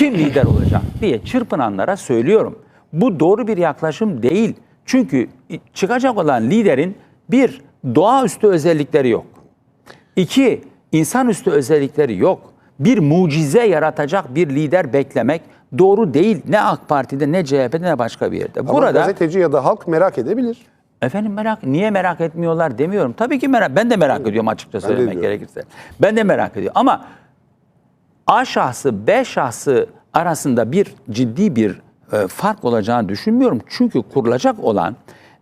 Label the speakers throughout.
Speaker 1: kim lider olacak diye çırpınanlara söylüyorum. Bu doğru bir yaklaşım değil. Çünkü çıkacak olan liderin bir doğaüstü özellikleri yok. İki, insanüstü özellikleri yok. Bir mucize yaratacak bir lider beklemek doğru değil. Ne AK Parti'de ne CHP'de ne başka bir yerde.
Speaker 2: Ama
Speaker 1: Burada
Speaker 2: gazeteci ya da halk merak edebilir.
Speaker 1: efendim merak niye merak etmiyorlar demiyorum. Tabii ki merak ben de merak ediyorum açıkça söylemek gerekirse. Ben de merak ediyorum ama A şahsı B şahsı arasında bir ciddi bir e, fark olacağını düşünmüyorum. Çünkü kurulacak olan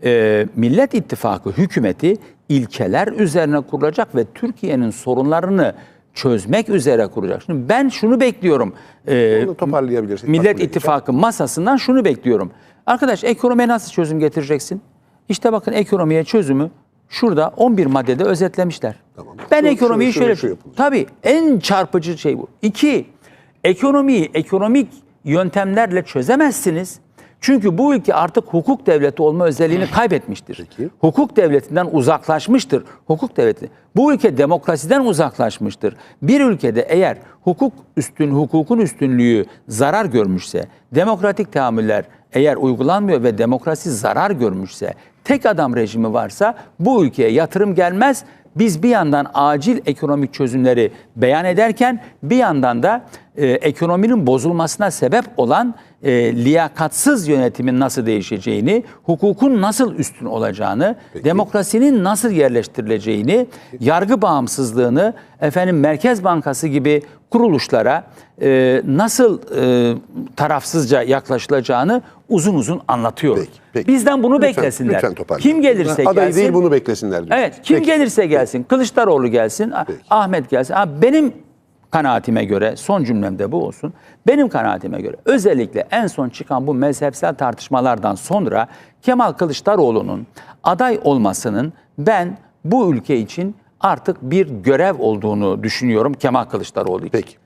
Speaker 1: e, Millet İttifakı hükümeti ilkeler üzerine kurulacak ve Türkiye'nin sorunlarını çözmek üzere kuracak. Şimdi ben şunu bekliyorum. e,
Speaker 2: Onu.
Speaker 1: Millet İttifakı masasından şunu bekliyorum. Arkadaş ekonomiye nasıl çözüm getireceksin? İşte bakın ekonomiye çözümü şurada 11 maddede özetlemişler.
Speaker 2: Tamam.
Speaker 1: Ben
Speaker 2: Şu-
Speaker 1: ekonomiyi şöyle...
Speaker 2: şu yapılacak.
Speaker 1: Tabii en çarpıcı şey bu. İki, ekonomiyi ekonomik yöntemlerle çözemezsiniz. Çünkü bu ülke artık hukuk devleti olma özelliğini kaybetmiştir.
Speaker 2: Peki.
Speaker 1: Hukuk devletinden uzaklaşmıştır. Hukuk devleti. Bu ülke demokrasiden uzaklaşmıştır. Bir ülkede eğer hukuk üstün hukukun üstünlüğü zarar görmüşse, demokratik tahammüller eğer uygulanmıyor ve demokrasi zarar görmüşse, tek adam rejimi varsa bu ülkeye yatırım gelmez. Biz bir yandan acil ekonomik çözümleri beyan ederken bir yandan da e, ekonominin bozulmasına sebep olan e, liyakatsız yönetimin nasıl değişeceğini, hukukun nasıl üstün olacağını, demokrasinin nasıl yerleştirileceğini, yargı bağımsızlığını, efendim Merkez Bankası gibi kuruluşlara e, nasıl e, tarafsızca yaklaşılacağını uzun uzun anlatıyorum.
Speaker 2: Peki, peki.
Speaker 1: Bizden bunu
Speaker 2: Lütfen,
Speaker 1: beklesinler.
Speaker 2: lütfen toparlayın.
Speaker 1: Kim gelirse
Speaker 2: Aday
Speaker 1: gelsin.
Speaker 2: değil bunu beklesinler. diyorsun.
Speaker 1: Evet kim
Speaker 2: Peki.
Speaker 1: gelirse gelsin. Kılıçdaroğlu gelsin,
Speaker 2: Peki.
Speaker 1: Ahmet gelsin. Ha, benim kanaatime göre son cümlemde bu olsun. Benim kanaatime göre özellikle en son çıkan bu mezhepsel tartışmalardan sonra Kemal Kılıçdaroğlu'nun aday olmasının ben bu ülke için artık bir görev olduğunu düşünüyorum Kemal Kılıçdaroğlu için.
Speaker 2: Peki.